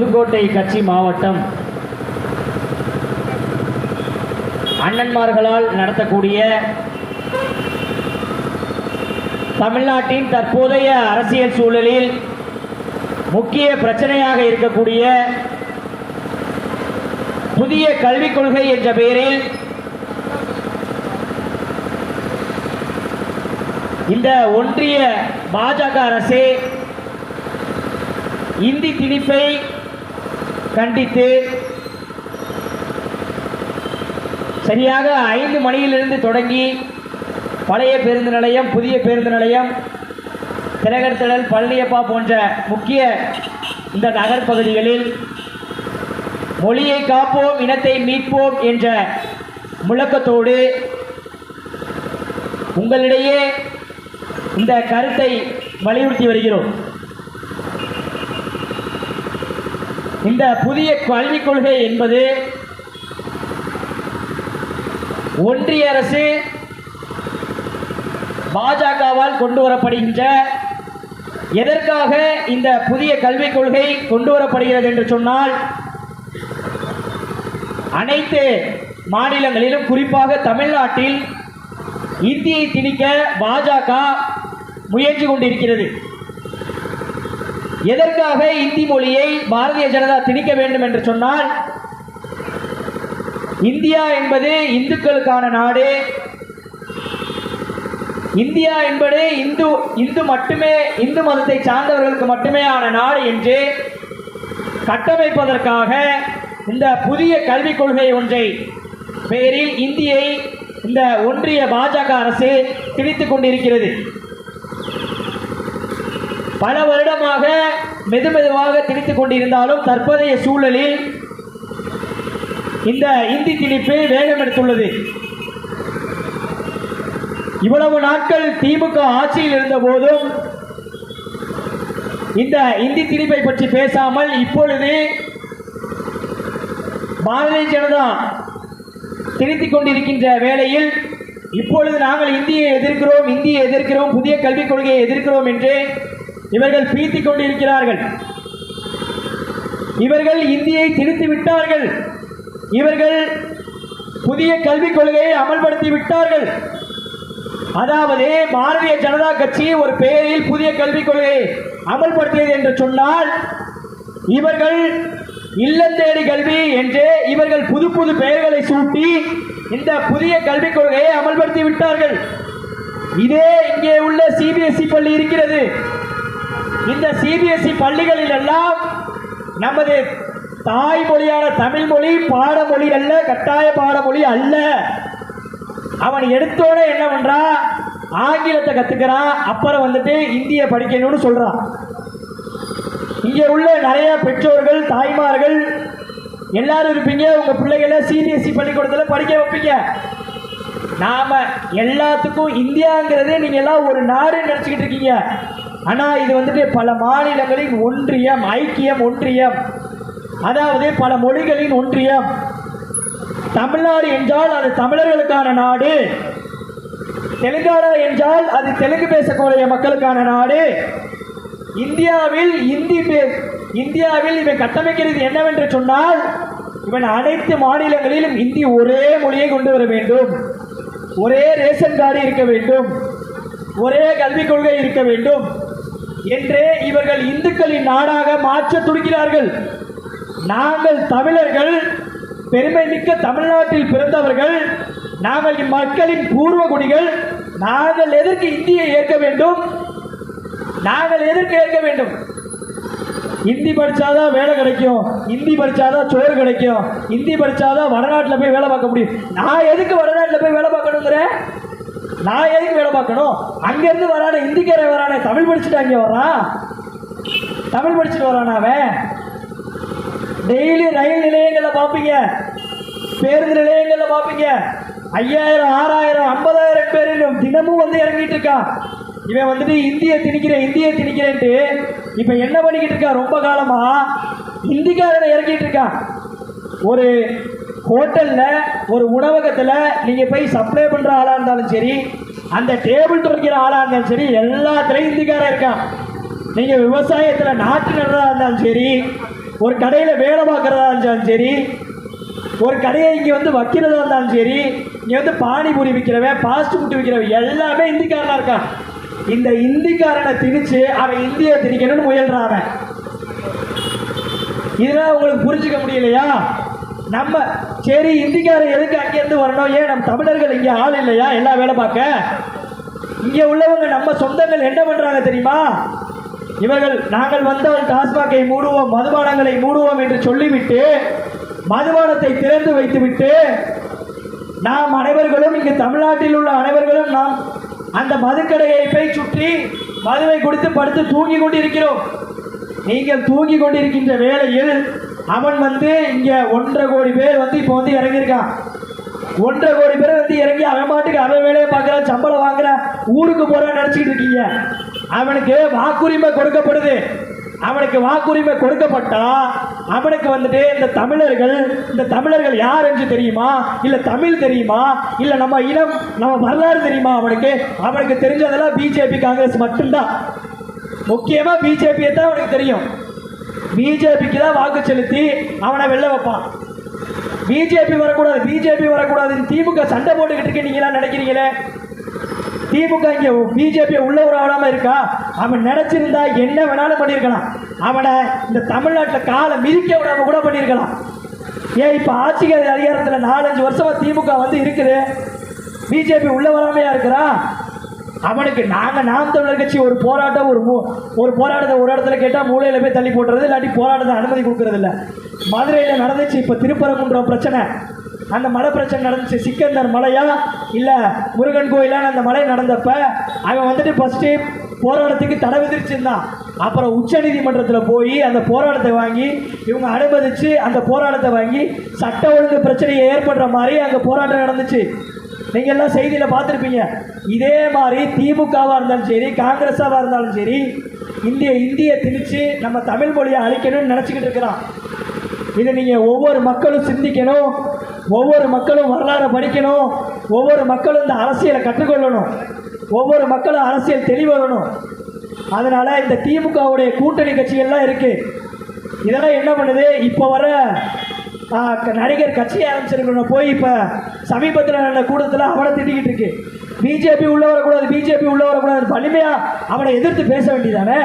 புதுக்கோட்டை கட்சி மாவட்டம் அண்ணன்மார்களால் நடத்தக்கூடிய தமிழ்நாட்டின் தற்போதைய அரசியல் சூழலில் முக்கிய பிரச்சனையாக இருக்கக்கூடிய புதிய கல்விக் கொள்கை என்ற பெயரில் இந்த ஒன்றிய பாஜக அரசு இந்தி திணிப்பை கண்டித்து சரியாக ஐந்து மணியிலிருந்து தொடங்கி பழைய பேருந்து நிலையம் புதிய பேருந்து நிலையம் திலகர்திடல் பழனியப்பா போன்ற முக்கிய இந்த நகர்ப்பகுதிகளில் மொழியை காப்போம் இனத்தை மீட்போம் என்ற முழக்கத்தோடு உங்களிடையே இந்த கருத்தை வலியுறுத்தி வருகிறோம். இந்த புதிய கல்விக் கொள்கை என்பது ஒன்றிய அரசு பாஜகவால் கொண்டு வரப்படுகின்ற எதற்காக இந்த புதிய கல்விக் கொள்கை கொண்டு வரப்படுகிறது என்று சொன்னால் அனைத்து மாநிலங்களிலும் குறிப்பாக தமிழ்நாட்டில் இந்தியை திணிக்க பாஜக முயற்சி கொண்டிருக்கிறது. எதற்காக இந்தி மொழியை பாரதிய ஜனதா திணிக்க வேண்டும் என்று சொன்னால் இந்தியா என்பது இந்துக்களுக்கான நாடு. இந்தியா என்பது இந்து இந்து மட்டுமே இந்து மதத்தை சார்ந்தவர்களுக்கு மட்டுமே ஆன நாடு என்று கட்டமைப்பதற்காக இந்த புதிய கல்விக் கொள்கை ஒன்றை பெயரில் இந்தியை இந்த ஒன்றிய பாஜக அரசு திணித்துக் கொண்டிருக்கிறது. பல வருடமாக மெதுமெதுவாக திணித்துக் கொண்டிருந்தாலும் தற்போதைய சூழலில் இந்த இந்தி திணிப்பு வேகம் எடுத்துள்ளது. இவ்வளவு நாட்கள் திமுக ஆட்சியில் இருந்த போதும் இந்த இந்தி திணிப்பை பற்றி பேசாமல் இப்பொழுது பாரதிய ஜனதா திணித்துக் கொண்டிருக்கின்ற வேளையில் இப்பொழுது நாங்கள் இந்தியை எதிர்க்கிறோம் இந்தியை எதிர்க்கிறோம் புதிய கல்விக் கொள்கையை எதிர்க்கிறோம் என்று இவர்கள் பீத்திக் கொண்டிருக்கிறார்கள். இவர்கள் இந்தியை திணித்து விட்டார்கள். இவர்கள் புதிய கல்விக் கொள்கையை அமல்படுத்தி விட்டார்கள். அதாவது பாரதிய ஜனதா கட்சி ஒரு பெயரில் புதிய கல்விக் கொள்கையை அமல்படுத்தியது என்று சொன்னால் இவர்கள் இல்லத்தேடி கல்வி என்று இவர்கள் புது புது பெயர்களை சூட்டி இந்த புதிய கல்விக் கொள்கையை அமல்படுத்தி விட்டார்கள். இதே இங்கே உள்ள சிபிஎஸ்இ பள்ளி இருக்கிறது. இந்த சிபிஎஸ்இ பள்ளிகளில் எல்லாம் நமது தாய்மொழியான தமிழ் மொழி பாடமொழி அல்ல கட்டாய பாடமொழி அல்ல. அவன் எடுத்தோட என்ன பண்ணுறான் ஆங்கிலத்தை கத்துக்கிறான் அப்புறம் வந்துட்டு இந்திய படிக்கணும்னு சொல்றான். இங்கே உள்ள நிறைய பெற்றோர்கள் தாய்மார்கள் எல்லாரும் இருப்பீங்க. உங்க பிள்ளைகளை சிபிஎஸ்இ பள்ளிக்கூடத்தில் படிக்க வைப்பீங்க. நாம எல்லாத்துக்கும் இந்தியாங்கிறது நீங்க எல்லாம் ஒரு நாடு நினைச்சுக்கிட்டு இருக்கீங்க. ஆனால் இது வந்துட்டு பல மாநிலங்களின் ஒன்றியம் ஐக்கியம் ஒன்றியம். அதாவது பல மொழிகளின் ஒன்றியம். தமிழ்நாடு என்றால் அது தமிழர்களுக்கான நாடு. தெலுங்கானா என்றால் அது தெலுங்கு பேசக்கூடிய மக்களுக்கான நாடு. இந்தியாவில் இந்தி பே- இந்தியாவில் இவன் கட்டமைக்கிறது என்னவென்று சொன்னால் இவன் அனைத்து மாநிலங்களிலும் இந்தி ஒரே மொழியை கொண்டு வர வேண்டும். ஒரே ரேஷன் கார்டு இருக்க வேண்டும். ஒரே கல்விக் கொள்கை இருக்க வேண்டும். என்று இவர்கள் இந்துக்களின் நாடாக மாற்ற துடிக்கிறார்கள். நாங்கள் தமிழர்கள் பெருமை மிக்க தமிழ்நாட்டில் பிறந்தவர்கள் நாங்கள் இம்மக்களின் பூர்வ குடிகள் நாங்கள் எதற்கு இந்தியை ஏற்க வேண்டும்? நாங்கள் எதற்கு ஏற்க வேண்டும்? ஹிந்தி படித்தாதான் வேலை கிடைக்கும் ஹிந்தி படித்தாதான் சோறு கிடைக்கும் ஹிந்தி படித்தாதான் வடநாட்டில் போய் வேலை பார்க்க முடியும். நான் எதுக்கு வடநாட்டில் போய் வேலை பார்க்கணுங்கிறேன் நான் எதுக்கு வேலை பார்க்கணும்? அங்கேருந்து வரானே ஹிந்திக்கார வரானே தமிழ் படிச்சுட்டு அங்கே வர்றான் தமிழ் படிச்சுட்டு வரானா அவன்? டெய்லி ரயில் நிலையங்களில் பார்ப்பீங்க. பேருந்து நிலையங்களில் பார்ப்பீங்க. ஐயாயிரம் ஆறாயிரம் ஐம்பதாயிரம் பேர் தினமும் வந்து இறங்கிட்டு இருக்கான் இவன் வந்துட்டு இந்தியை திணிக்கிறேன் இந்தியை திணிக்கிறேன்ட்டு இப்போ என்ன பண்ணிக்கிட்டு இருக்கா? ரொம்ப காலமாக இந்திக்காரனை இறக்கிட்டு இருக்கான் ஒரு ஹோட்டலில் ஒரு உணவகத்தில் நீங்கள் போய் சப்ளை பண்ணுற ஆளாக இருந்தாலும் சரி அந்த டேபிள் துடைக்கிற ஆளாக இருந்தாலும் சரி எல்லாத்துலேயும் இந்திக்காரன் இருக்கான். நீங்கள் விவசாயத்தில் நாட்டு நடுறதா இருந்தாலும் சரி ஒரு கடையில் வேலை பார்க்குறதா இருந்தாலும் சரி ஒரு கடையை இங்கே வந்து வைக்கிறதா இருந்தாலும் சரி இங்கே வந்து பானிபூரி விற்கிறவன் ஃபாஸ்ட் ஃபுட் விற்கிறவன் எல்லாமே இந்திக்காரனாக இருக்கான். இந்த இந்திக்காரனை திணிச்சு அவன் இந்தியை திணிக்கணும்னு முயல்றான் இதெல்லாம் உங்களுக்கு புரிஞ்சுக்க முடியலையா? நம்ம சரி இந்திக்காரன் எதுக்கு அங்கேருந்து வரணும்? ஏன் நம்ம தமிழர்கள் இங்கே ஆள் இல்லையா? எல்லா வேலை பார்க்க? இங்கே உள்ளவங்க நம்ம சொந்தங்கள் என்ன பண்ணுறாங்க தெரியுமா? இவர்கள் நாங்கள் வந்தால் டாஸ்மாகை மூடுவோம் மதுபானங்களை மூடுவோம் என்று சொல்லிவிட்டு மதுபானத்தை திறந்து வைத்துவிட்டு நாம் அனைவர்களும் இங்கு தமிழ்நாட்டில் உள்ள அனைவர்களும் நாம் அந்த மதுக்கடையை போய் சுற்றி மதுவை குடித்து படுத்து தூங்கி கொண்டிருக்கிறோம். நீங்கள் தூங்கி கொண்டிருக்கின்ற வேளையில் அவன் வந்து இங்கே ஒன்றரை கோடி பேர் வந்து இப்போ வந்து இறங்கியிருக்கான். ஒன்றரை கோடி பேர் வந்து இறங்கி அவன் மாட்டுக்கு அவன் வேலையை பார்க்குறான் சம்பளம் வாங்குறான் ஊருக்கு போறான்னு நினச்சிக்கிட்டு இருக்கீங்க. அவனுக்கு வாக்குரிமை கொடுக்கப்படுது. அவனுக்கு வாக்குரிமை கொடுக்கப்பட்டா அவனுக்கு வந்துட்டு இந்த தமிழர்கள் இந்த தமிழர்கள் யார் என்று தெரியுமா? இல்லை தமிழ் தெரியுமா? இல்லை நம்ம இனம் நம்ம வரலாறு தெரியுமா அவனுக்கு? அவனுக்கு தெரிஞ்சதெல்லாம் பிஜேபி காங்கிரஸ் மட்டும்தான். முக்கியமாக பிஜேபியை தான் அவனுக்கு தெரியும். பிஜேபிக்கு தான் வாக்கு செலுத்தி அவனை வெளில வைப்பான். பிஜேபி வரக்கூடாது பிஜேபி வரக்கூடாது திமுக சண்டை போட்டுக்கிட்டு இருக்கு நீங்களா நினைக்கிறீங்களே? திமுக இங்கே பிஜேபி உள்ள விடாம இருக்கா? அவன் நினைச்சிருந்தா என்ன வேணாலும் பண்ணியிருக்கலாம். அவனை இந்த தமிழ்நாட்டில் காலை மிதிக்க விடாம கூட பண்ணியிருக்கலாம். ஏன் இப்போ ஆட்சிக்கு அதிகாரத்தில் நாலஞ்சு வருஷமாக திமுக வந்து இருக்குது. பிஜேபி உள்ள வராமையா இருக்கிறா? அவனுக்கு நாங்கள் நாம் தமிழர் கட்சி ஒரு போராட்டம் ஒரு மூ ஒரு போராட்டத்தை ஒரு இடத்துல கேட்டால் மூலையில் போய் தள்ளி போட்டுறது இல்லாட்டி போராட்டத்தை அனுமதி கொடுக்கறதில்ல. மதுரையில் நடந்துச்சு இப்போ திருப்பரங்குன்றம் பிரச்சனை. அந்த மலை பிரச்சனை நடந்துச்சு. சிக்கந்தர் மலையா? இல்லை முருகன் கோயிலான அந்த மலை நடந்தப்ப அவன் வந்துட்டு ஃபஸ்ட்டு போராட்டத்துக்கு தடை விதிச்சிருந்தான். அப்புறம் உச்சநீதிமன்றத்தில் போய் அந்த போராட்டத்தை வாங்கி இவங்க அனுமதிச்சு அந்த போராட்டத்தை வாங்கி சட்ட ஒழுங்கு பிரச்சனையை ஏற்படுற மாதிரி அங்கே போராட்டம் நடந்துச்சு. நீங்கள் எல்லாம் செய்தியில் பார்த்துருப்பீங்க. இதே மாதிரி திமுகவாக இருந்தாலும் சரி காங்கிரஸாக இருந்தாலும் சரி இந்திய இந்தியை திணிச்சு நம்ம தமிழ் மொழியை அழிக்கணும்னு நினச்சிக்கிட்டு இருக்கிறான். இதை நீங்கள் ஒவ்வொரு மக்களும் சிந்திக்கணும் ஒவ்வொரு மக்களும் வரலாறை படிக்கணும் ஒவ்வொரு மக்களும் இந்த அரசியலை கற்றுக்கொள்ளணும் ஒவ்வொரு மக்களும் அரசியல் தெளிவரணும் அதனால் இந்த திமுகவுடைய கூட்டணி கட்சிகள்லாம் இருக்குது இதெல்லாம் என்ன பண்ணுது? இப்போ வர நடிகர் கட்சி ஆரம்பிச்சிருக்கணும். போய் இப்போ சமீபத்தில் நடந்த கூட்டத்தில் அவனை திட்டிக்கிட்டு இருக்கு. பிஜேபி உள்ள வரக்கூடாது பிஜேபி உள்ள வரக்கூடாது. வலிமையாக அவனை எதிர்த்து பேச வேண்டியதானே?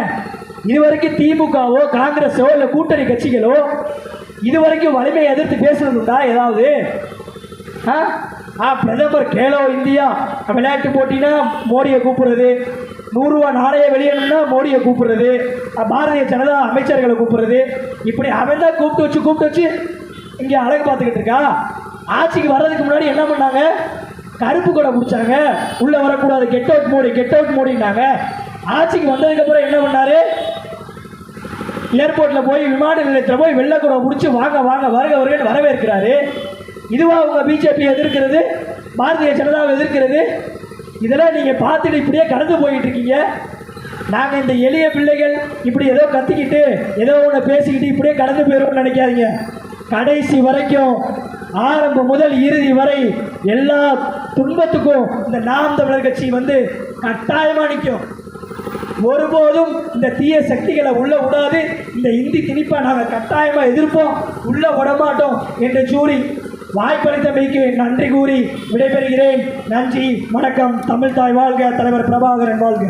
இதுவரைக்கும் திமுகவோ காங்கிரஸோ இல்லை கூட்டணி கட்சிகளோ இதுவரைக்கும் வலிமையை எதிர்த்து பேசுறதுண்டா ஏதாவது? ஆ? ஆ பிரதமர் கேலோ இந்தியா விளையாட்டு போட்டினா மோடியை கூப்பிடுறது. நூறுரூவா நாணய வெளியேணும்னா மோடியை கூப்பிடுறது. பாரதிய ஜனதா அமைச்சர்களை கூப்பிடுறது. இப்படி அவன் தான் கூப்பிட்டு வச்சு கூப்பிட்டு வச்சு இங்கே அழகு பார்த்துக்கிட்டு இருக்கா? ஆட்சிக்கு வர்றதுக்கு முன்னாடி என்ன பண்ணாங்க? கருப்பு கொடை பிடிச்சாங்க. உள்ளே வரக்கூடாது get out Modi get out மோடினாங்க ஆட்சிக்கு வந்ததுக்கப்புறம் என்ன பண்ணாரு? ஏர்போர்ட்டில் போய் விமான நிலையத்தில் போய் வெள்ளக்குடம் முடிச்சு வாங்க வாங்க வருக வருகன்னு வரவேற்கிறாரு. இதுவா உங்க பிஜேபி எதிர்க்கிறது? பாரதிய ஜனதாவை எதிர்க்கிறது? இதெல்லாம் நீங்கள் பார்த்துட்டு இப்படியே கடந்து போயிட்டு இருக்கீங்க. நாங்கள் இந்த எளிய பிள்ளைகள் இப்படி ஏதோ கத்திக்கிட்டு ஏதோ ஒன்று பேசிக்கிட்டு இப்படியே கடந்து போயிடுவோம்னு நினைக்காதீங்க. கடைசி வரைக்கும் ஆரம்பம் முதல் இறுதி வரை எல்லா துன்பத்துக்கும் இந்த நாம் தமிழர் கட்சி வந்து கட்டாயமாக நிற்கும். ஒருபோதும் இந்த தீய சக்திகளை உள்ள விடாது இந்த இந்தி திணிப்பை நாங்கள் கட்டாயமாக எதிர்ப்போம் உள்ள விடமாட்டோம் என்று கூறி வாய்ப்பளித்தமைக்கு நன்றி கூறி விடைபெறுகிறேன். நன்றி வணக்கம் தமிழ் தாய் வாழ்க தலைவர் பிரபாகரன் வாழ்க.